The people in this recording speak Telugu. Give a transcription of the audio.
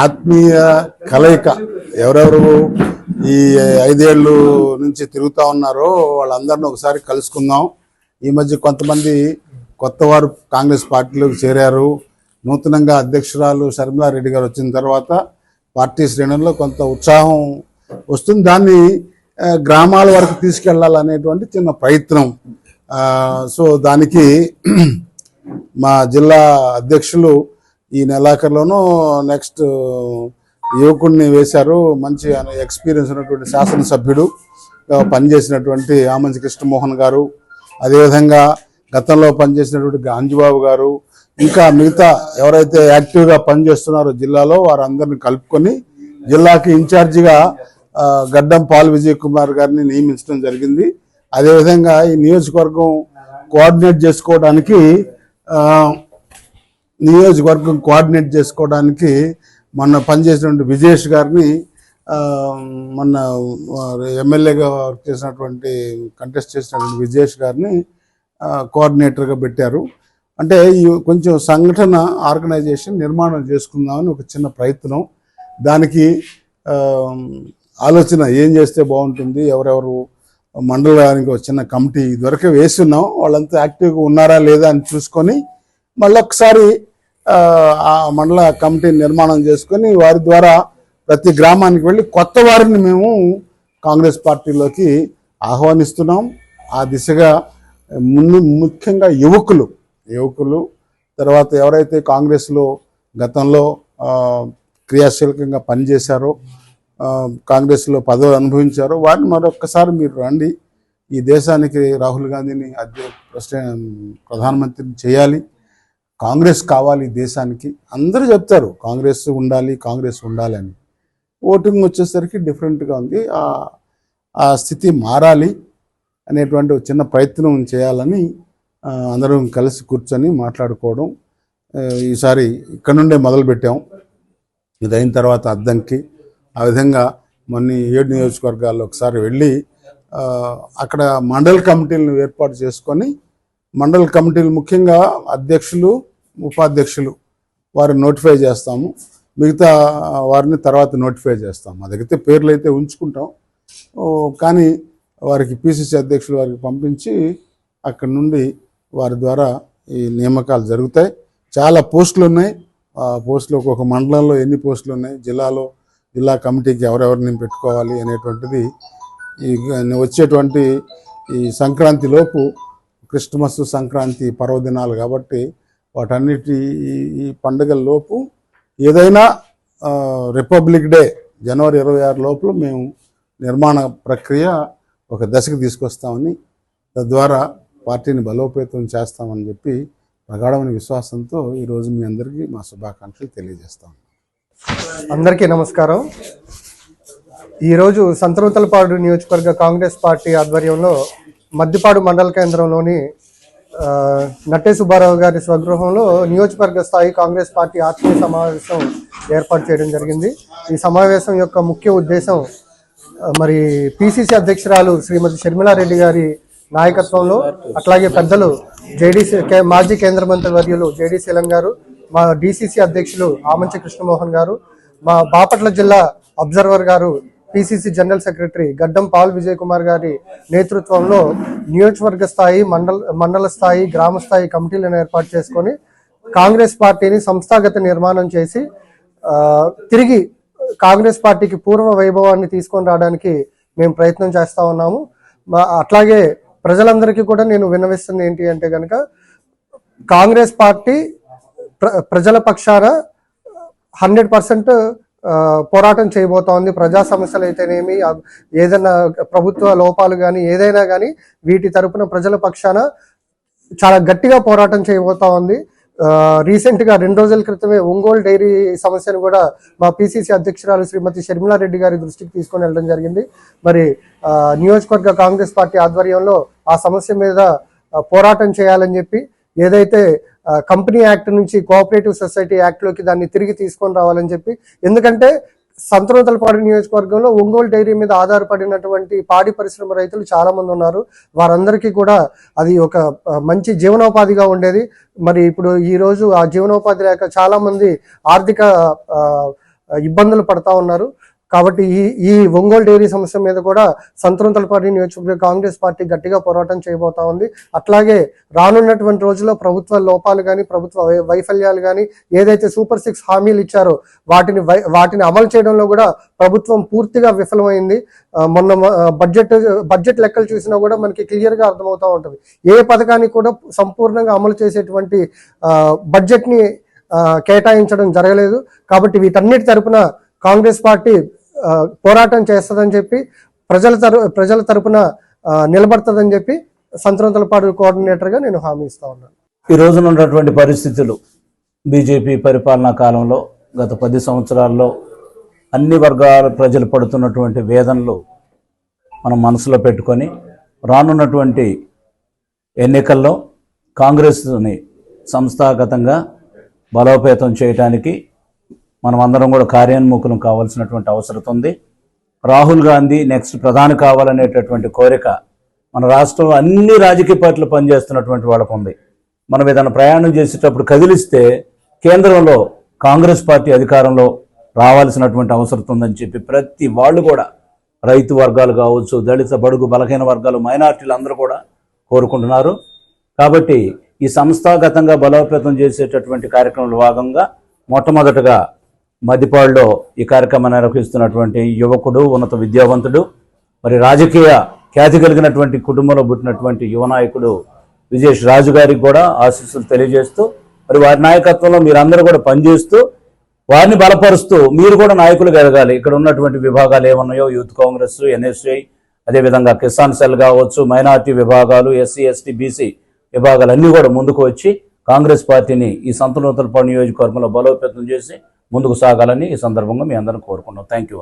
ఆత్మీయ కలయిక ఎవరెవరు ఈ ఐదేళ్ళు నుంచి తిరుగుతూ ఉన్నారో వాళ్ళందరిని ఒకసారి కలుసుకుందాం. ఈ మధ్య కొంతమంది కొత్త వారు కాంగ్రెస్ పార్టీలోకి చేరారు. నూతనంగా అధ్యక్షురాలు శర్మిలారెడ్డి గారు వచ్చిన తర్వాత పార్టీ శ్రేణుల్లో కొంత ఉత్సాహం వస్తుంది. దాన్ని గ్రామాల వరకు తీసుకెళ్ళాలనేటువంటి చిన్న ప్రయత్నం. సో దానికి మా జిల్లా అధ్యక్షులు ఈ నెలాఖరులోనూ నెక్స్ట్ యువకుడిని వేశారు. మంచి ఎక్స్పీరియన్స్ ఉన్నటువంటి శాసనసభ్యుడు. పనిచేసినటువంటి ఆమంచి కృష్ణమోహన్ గారు. అదేవిధంగా గతంలో పనిచేసినటువంటి గాంజీబాబు గారు. ఇంకా మిగతా ఎవరైతే యాక్టివ్గా పనిచేస్తున్నారో జిల్లాలో వారందరిని కలుపుకొని జిల్లాకి ఇన్ఛార్జిగా గడ్డం పాల్ విజయ్ కుమార్ గారిని నియమించడం జరిగింది. అదేవిధంగా ఈ నియోజకవర్గం కోఆర్డినేట్ చేసుకోవడానికి నియోజకవర్గం కోఆర్డినేట్ చేసుకోవడానికి మొన్న పనిచేసినటువంటి విజేష్ గారిని మొన్న ఎమ్మెల్యేగా వర్క్ చేసినటువంటి కంటెస్ట్ చేసినటువంటి విజేష్ గారిని కోఆర్డినేటర్గా పెట్టారు. అంటే ఈ కొంచెం సంఘటన ఆర్గనైజేషన్ నిర్మాణం చేసుకుందామని ఒక చిన్న ప్రయత్నం. దానికి ఆలోచన ఏం చేస్తే బాగుంటుంది ఎవరెవరు మండలానికి ఒక చిన్న కమిటీ ఇదివరకే వేస్తున్నాం వాళ్ళంతా యాక్టివ్గా ఉన్నారా లేదా అని చూసుకొని మళ్ళీ ఒకసారి ఆ, మండల కమిటీ నిర్మాణం చేసుకొని వారి ద్వారా ప్రతి గ్రామానికి వెళ్ళి కొత్త వారిని మేము కాంగ్రెస్ పార్టీలోకి ఆహ్వానిస్తున్నాం. ఆ దిశగా ముందు ముఖ్యంగా యువకులు యువకులు తర్వాత ఎవరైతే కాంగ్రెస్లో గతంలో క్రియాశీలకంగా పనిచేశారో కాంగ్రెస్లో పదవులు అనుభవించారో వారిని మరొక్కసారి మీరు రండి. ఈ దేశానికి రాహుల్ గాంధీని అధ్య ప్రధానమంత్రిని చేయాలి. కాంగ్రెస్ కావాలి దేశానికి. అందరూ చెప్తారు కాంగ్రెస్ ఉండాలి కాంగ్రెస్ ఉండాలి అని. ఓటింగ్ వచ్చేసరికి డిఫరెంట్గా ఉంది. ఆ స్థితి మారాలి అనేటువంటి చిన్న ప్రయత్నం చేయాలని అందరం కలిసి కూర్చొని మాట్లాడుకోవడం ఈసారి ఇక్కడ నుండే మొదలుపెట్టాం. ఇది అయిన తర్వాత అద్దంకి ఆ విధంగా మొన్న ఏడు నియోజకవర్గాల్లో ఒకసారి వెళ్ళి అక్కడ మండల్ కమిటీలను ఏర్పాటు చేసుకొని మండల్ కమిటీలు ముఖ్యంగా అధ్యక్షులు ఉపాధ్యక్షులు వారిని నోటిఫై చేస్తాము. మిగతా వారిని తర్వాత నోటిఫై చేస్తాం. మా దగ్గర పేర్లు అయితే ఉంచుకుంటాం. కానీ వారికి పిసిసి అధ్యక్షులు వారికి పంపించి అక్కడి నుండి వారి ద్వారా ఈ నియామకాలు జరుగుతాయి. చాలా పోస్టులు ఉన్నాయి. ఆ పోస్టులు ఒక్కొక్క మండలంలో ఎన్ని పోస్టులు ఉన్నాయి? జిల్లాలో జిల్లా కమిటీకి ఎవరెవరిని పెట్టుకోవాలి అనేటువంటిది ఈ వచ్చేటువంటి ఈ సంక్రాంతి లోపు క్రిస్మస్ సంక్రాంతి పర్వదినాలు కాబట్టి వాటన్నిటి ఈ- పండుగల లోపు ఏదైనా రిపబ్లిక్ డే జనవరి ఇరవై ఆరు లోపల మేము నిర్మాణ ప్రక్రియ ఒక దశకు తీసుకొస్తామని తద్వారా పార్టీని బలోపేతం చేస్తామని చెప్పి ప్రగాఢమైన విశ్వాసంతో ఈరోజు మీ అందరికీ మా శుభాకాంక్షలు తెలియజేస్తాం. అందరికీ నమస్కారం. ఈరోజు సంతనూతలపాడు నియోజకవర్గ కాంగ్రెస్ పార్టీ ఆధ్వర్యంలో మద్దిపాడు మండల కేంద్రంలోని నట్టే సుబ్బారావు గారి స్వగృహంలో నియోజకవర్గ స్థాయి కాంగ్రెస్ పార్టీ ఆత్మీయ సమావేశం ఏర్పాటు చేయడం జరిగింది. ఈ సమావేశం యొక్క ముఖ్య ఉద్దేశం మరి పిసిసి అధ్యక్షురాలు శ్రీమతి షర్మిలారెడ్డి గారి నాయకత్వంలో అట్లాగే పెద్దలు జేడీసీ కే- మాజీ కేంద్ర మంత్రి వర్యులు జేడీ శీలం గారు మా డిసిసి అధ్యక్షులు ఆమంచి కృష్ణమోహన్ గారు మా బాపట్ల జిల్లా అబ్జర్వర్ గారు PCC general secretary Gaddam Paul Vijay Kumar గారి నేతృత్వంలో నియోజకవర్గ స్థాయి మండల మండల స్థాయి గ్రామ స్థాయి కమిటీలను ఏర్పాటు చేసుకొని కాంగ్రెస్ పార్టీని సంస్థాగత నిర్మాణం చేసి తిరిగి కాంగ్రెస్ పార్టీకి పూర్వ వైభవాన్ని తీసుకొని రావడానికి మేము ప్రయత్నం చేస్తూ ఉన్నాము. అట్లాగే ప్రజలందరికీ కూడా నేను విన్నవిస్తుంది ఏంటి అంటే కనుక కాంగ్రెస్ పార్టీ ప్ర- ప్రజల పక్షాన హండ్రెడ్ పర్సెంట్ పోరాటం చేయబోతోంది. ప్రజా సమస్యలు అయితేనేమి ఏదైనా ప్రభుత్వ లోపాలు కానీ ఏదైనా కానీ వీటి తరపున ప్రజల పక్షాన చాలా గట్టిగా పోరాటం చేయబోతా ఉంది రీసెంట్గా రెండు రోజుల క్రితమే ఒంగోలు డైరీ సమస్యను కూడా మా పిసిసి అధ్యక్షురాలు శ్రీమతి షర్మిలారెడ్డి గారి దృష్టికి తీసుకొని వెళ్ళడం జరిగింది. మరి నియోజకవర్గ కాంగ్రెస్ పార్టీ ఆధ్వర్యంలో ఆ సమస్య మీద పోరాటం చేయాలని చెప్పి ఏదైతే కంపెనీ యాక్ట్ నుంచి కోఆపరేటివ్ సొసైటీ యాక్ట్లోకి దాన్ని తిరిగి తీసుకొని రావాలని చెప్పి. ఎందుకంటే సంతనూతలపాడు నియోజకవర్గంలో ఒంగోలు డైరీ మీద ఆధారపడినటువంటి పాడి పరిశ్రమ రైతులు చాలా మంది ఉన్నారు. వారందరికీ కూడా అది ఒక మంచి జీవనోపాధిగా ఉండేది. మరి ఇప్పుడు ఈ రోజు ఆ జీవనోపాధి లేక చాలా మంది ఆర్థిక ఇబ్బందులు పడతా ఉన్నారు. కాబట్టి ఈ ఈ ఒంగోలు డైరీ సమస్య మీద కూడా సంతృంతలపాటి నియోజకవర్గ కాంగ్రెస్ పార్టీ గట్టిగా పోరాటం చేయబోతా ఉంది. అట్లాగే రానున్నటువంటి రోజుల్లో ప్రభుత్వ లోపాలు కానీ ప్రభుత్వ వైఫల్యాలు కానీ ఏదైతే సూపర్ సిక్స్ హామీలు ఇచ్చారో వాటిని వై- వాటిని అమలు చేయడంలో కూడా ప్రభుత్వం పూర్తిగా విఫలమైంది. మొన్న బడ్జెట్ బడ్జెట్ లెక్కలు చూసినా కూడా మనకి క్లియర్గా అర్థమవుతూ ఉంటుంది. ఏ పథకాన్ని కూడా సంపూర్ణంగా అమలు చేసేటువంటి బడ్జెట్ని కేటాయించడం జరగలేదు. కాబట్టి వీటన్నిటి తరపున కాంగ్రెస్ పార్టీ పోరాటం చేస్తుందని చెప్పి ప్రజల తర ప్రజల తరపున నిలబడుతుందని చెప్పి సంతరంతలపాడు కోఆర్డినేటర్గా నేను హామీ ఇస్తా ఉన్నాను ఈ రోజున ఉన్నటువంటి పరిస్థితులు బీజేపీ పరిపాలనా కాలంలో గత పది సంవత్సరాల్లో అన్ని వర్గాల ప్రజలు పడుతున్నటువంటి వేదనలు మనం మనసులో పెట్టుకొని రానున్నటువంటి ఎన్నికల్లో కాంగ్రెస్ని సంస్థాగతంగా బలోపేతం చేయడానికి మనం అందరం కూడా కార్యోన్ముఖులం కావాల్సినటువంటి అవసరం ఉంది. రాహుల్ గాంధీ నెక్స్ట్ ప్రధాని కావాలనేటటువంటి కోరిక మన రాష్ట్రంలో అన్ని రాజకీయ పార్టీలు పనిచేస్తున్నటువంటి వాళ్ళకు ఉంది. మనం ఏదైనా ప్రయాణం చేసేటప్పుడు కదిలిస్తే కేంద్రంలో కాంగ్రెస్ పార్టీ అధికారంలో రావాల్సినటువంటి అవసరం ఉందని చెప్పి ప్రతి వాళ్ళు కూడా రైతు వర్గాలు కావచ్చు దళిత బడుగు బలహీన వర్గాలు మైనార్టీలు అందరూ కూడా కోరుకుంటున్నారు. కాబట్టి ఈ సంస్థాగతంగా బలోపేతం చేసేటటువంటి కార్యక్రమంలో భాగంగా మొట్టమొదటగా మదిపాడులో ఈ కార్యక్రమాన్ని నిర్వహిస్తున్నటువంటి యువకుడు ఉన్నత విద్యావంతుడు మరి రాజకీయ ఖ్యాతి కలిగినటువంటి కుటుంబంలో పుట్టినటువంటి యువ నాయకుడు విజేష్ రాజు గారికి కూడా ఆశీస్సులు తెలియజేస్తూ మరి వారి నాయకత్వంలో మీరందరూ కూడా పనిచేస్తూ వారిని బలపరుస్తూ మీరు కూడా నాయకులు ఎదగాలి. ఇక్కడ ఉన్నటువంటి విభాగాలు ఏమన్నాయో యూత్ కాంగ్రెస్ ఎన్ఎస్ఐ అదేవిధంగా కిసాన్ సెల్ కావచ్చు మైనార్టీ విభాగాలు ఎస్సీ ఎస్టీ బీసీ విభాగాలు అన్నీ కూడా ముందుకు వచ్చి కాంగ్రెస్ పార్టీని ఈ సంతనూతలపాడు నియోజకవర్గంలో బలోపేతం చేసి ముందుకు సాగాలని ఈ సందర్భంగా మీ అందరం కోరుకున్నాం థ్యాంక్ యూ